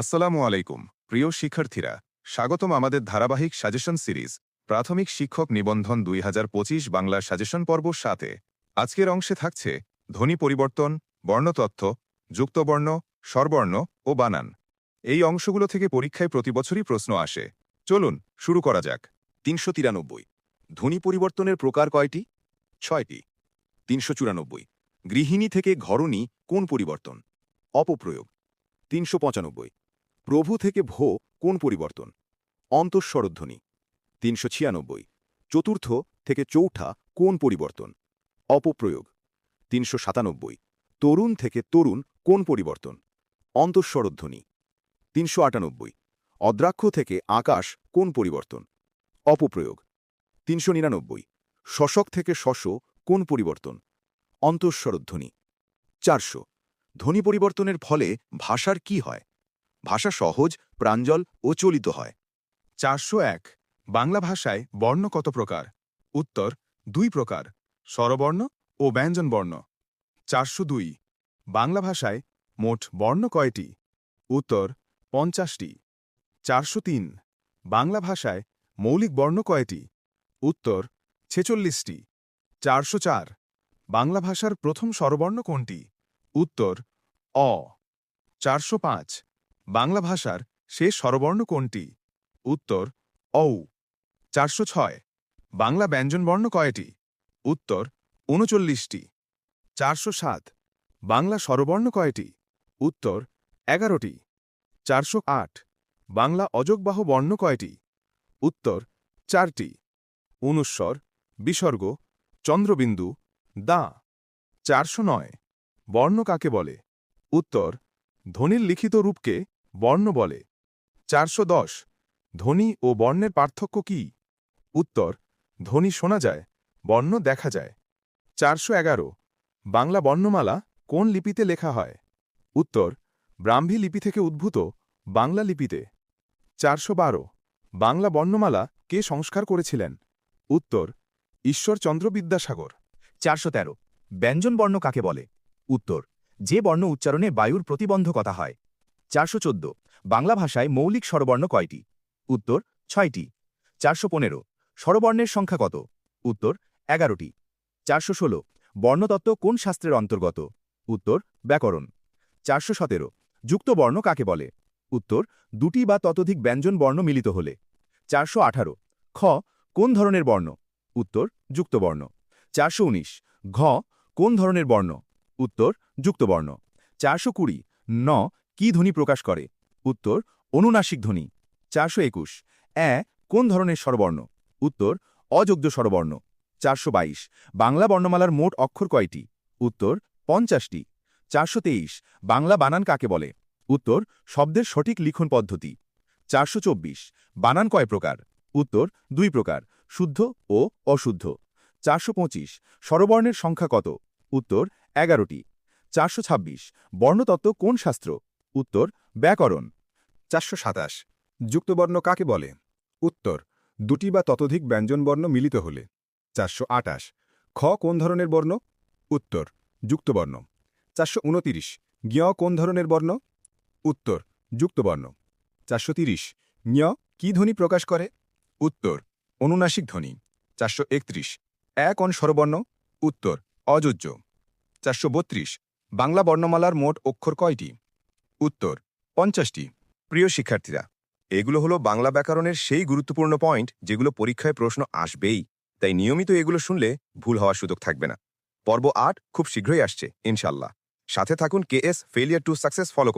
আসসালামু আলাইকুম, প্রিয় শিক্ষার্থীরা। স্বাগতম আমাদের ধারাবাহিক সাজেশন সিরিজ, প্রাথমিক শিক্ষক নিবন্ধন দুই হাজার পঁচিশ বাংলা সাজেশন পর্ব সাতে। আজকের অংশে থাকছে ধ্বনি পরিবর্তন বর্ণতথ্য যুক্তবর্ণ, স্বরবর্ণ ও বানান। এই অংশগুলো থেকে পরীক্ষায় প্রতিবছরই প্রশ্ন আসে। চলুন, শুরু করা যাক। তিনশো তিরানব্বই। ধ্বনি পরিবর্তনের প্রকার কয়টি? ছয়টি। তিনশো চুরানব্বই। গৃহিণী থেকে ঘরণী কোন পরিবর্তন? অপপ্রয়োগ। তিনশো পঁচানব্বই। প্রভু থেকে ভো, কোন পরিবর্তন? অন্তঃস্বরধ্বনি। তিনশো ছিয়ানব্বই। চতুর্থ থেকে চৌঠা, কোন পরিবর্তন? অপপ্রয়োগ। তিনশো সাতানব্বই। তরুণ থেকে তরুণ, কোন পরিবর্তন? অন্তঃস্বরধ্বনি। তিনশো আটানব্বই। অদ্রাক্ষ থেকে আকাশ, কোন পরিবর্তন? অপপ্রয়োগ। তিনশো নিরানব্বই। শশক থেকে শশ, কোন পরিবর্তন? অন্তঃস্বরধ্বনি। চারশো। ধ্বনি পরিবর্তনের ফলে ভাষার কি হয়? ভাষা সহজ প্রাঞ্জল ও চলিত হয়। চারশো এক, বাংলা ভাষায় বর্ণ কত প্রকার? উত্তর, দুই প্রকার, স্বরবর্ণ ও ব্যঞ্জনবর্ণ। চারশো দুই, বাংলা ভাষায় মোট বর্ণ কয়টি? উত্তর, পঞ্চাশটি। চারশো তিন, বাংলা ভাষায় মৌলিক বর্ণ কয়টি? উত্তর, ছেচল্লিশটি। চারশো চার, বাংলা ভাষার প্রথম স্বরবর্ণ কোনটি? উত্তর, অ। চারশো পাঁচ বাংলা ভাষার শেষ স্বরবর্ণ কোনটি? উত্তর, ঔ। চারশো ছয়। বাংলা ব্যঞ্জনবর্ণ কয়টি? উত্তর, উনচল্লিশটি। চারশো সাত। বাংলা স্বরবর্ণ কয়টি? উত্তর, এগারোটি। চারশো আট। বাংলা অযোগবাহ বর্ণ কয়টি? উত্তর, চারটি। অনুস্বর, বিসর্গ, চন্দ্রবিন্দু, দা। চারশো নয়। বর্ণ কাকে বলে? উত্তর, ধ্বনির লিখিত রূপকে বর্ণ বলে। চারশো দশ, ধ্বনি ও বর্ণের পার্থক্য কি? উত্তর, ধ্বনি শোনা যায়, বর্ণ দেখা যায়। চারশো এগারো, বাংলা বর্ণমালা কোন লিপিতে লেখা হয়? উত্তর, ব্রাহ্মী লিপি থেকে উদ্ভূত বাংলা লিপিতে। চারশো বারো, বাংলা বর্ণমালা কে সংস্কার করেছিলেন? উত্তর, ঈশ্বরচন্দ্র বিদ্যাসাগর। চারশো তেরো ব্যঞ্জনবর্ণ কাকে বলে? উত্তর, যে বর্ণ উচ্চারণে বায়ুর প্রতিবন্ধকতা হয় চারশো চোদ্দ। বাংলা ভাষায় মৌলিক স্বরবর্ণ কয়টি? উত্তর, ছয়টি। চারশো পনেরো। স্বরবর্ণের সংখ্যা কত? উত্তর, এগারোটি। চারশো ষোলো। বর্ণতত্ত্ব কোন শাস্ত্রের অন্তর্গত? উত্তর, ব্যাকরণ। চারশো সতেরো। যুক্ত বর্ণ কাকে বলে? উত্তর, দুটি বা ততোধিক ব্যঞ্জন বর্ণ মিলিত হলে। চারশো আঠারো। খ, কোন ধরনের বর্ণ? উত্তর, যুক্তবর্ণ। চারশো উনিশ। ঘ, কোন ধরনের বর্ণ? উত্তর, যুক্তবর্ণ। চারশো কুড়ি। ন কি ধ্বনি প্রকাশ করে? উত্তর, অনুনাসিক ধ্বনি, চারশো একুশ। অ্যা কোন ধরনের স্বরবর্ণ? উত্তর, অযোগ্য স্বরবর্ণ, চারশো বাইশ। বাংলা বর্ণমালার মোট অক্ষর কয়টি? উত্তর, পঞ্চাশটি। চারশো তেইশ। বাংলা বানান কাকে বলে? উত্তর, শব্দের সঠিক লিখন পদ্ধতি, চারশো চব্বিশ। বানান কয় প্রকার? উত্তর, দুই প্রকার, শুদ্ধ ও অশুদ্ধ। চারশো পঁচিশ। স্বরবর্ণের সংখ্যা কত? উত্তর, এগারোটি। চারশো ছাব্বিশ। বর্ণতত্ত্ব কোন শাস্ত্র? উত্তর, ব্যাকরণ। চারশো সাতাশ। যুক্তবর্ণ কাকে বলে? উত্তর, দুটি বা ততোধিক ব্যঞ্জনবর্ণ মিলিত হলে। চারশো আটাশ। খ কোন ধরনের বর্ণ? উত্তর, যুক্তবর্ণ। চারশো উনতিরিশ। জ্ঞ কোন ধরনের বর্ণ? উত্তর, যুক্তবর্ণ। চারশো তিরিশ। ঞ কি ধ্বনি প্রকাশ করে? উত্তর, অনুনাসিক ধ্বনি। চারশো একত্রিশ। এক অন স্বরবর্ণ? উত্তর, অযোজ্য। চারশো বত্রিশ। বাংলা বর্ণমালার মোট অক্ষর কয়টি? উত্তর, পঞ্চাশটি। প্রিয় শিক্ষার্থীরা, এগুলো হলো বাংলা ব্যাকরণের সেই গুরুত্বপূর্ণ পয়েন্ট যেগুলো পরীক্ষায় প্রশ্ন আসবেই। তাই নিয়মিত এগুলো শুনলে ভুল হওয়ার সুযোগ থাকবে না। পর্ব আট খুব শীঘ্রই আসছে, ইনশাল্লাহ। সাথে থাকুন K S failure to success follow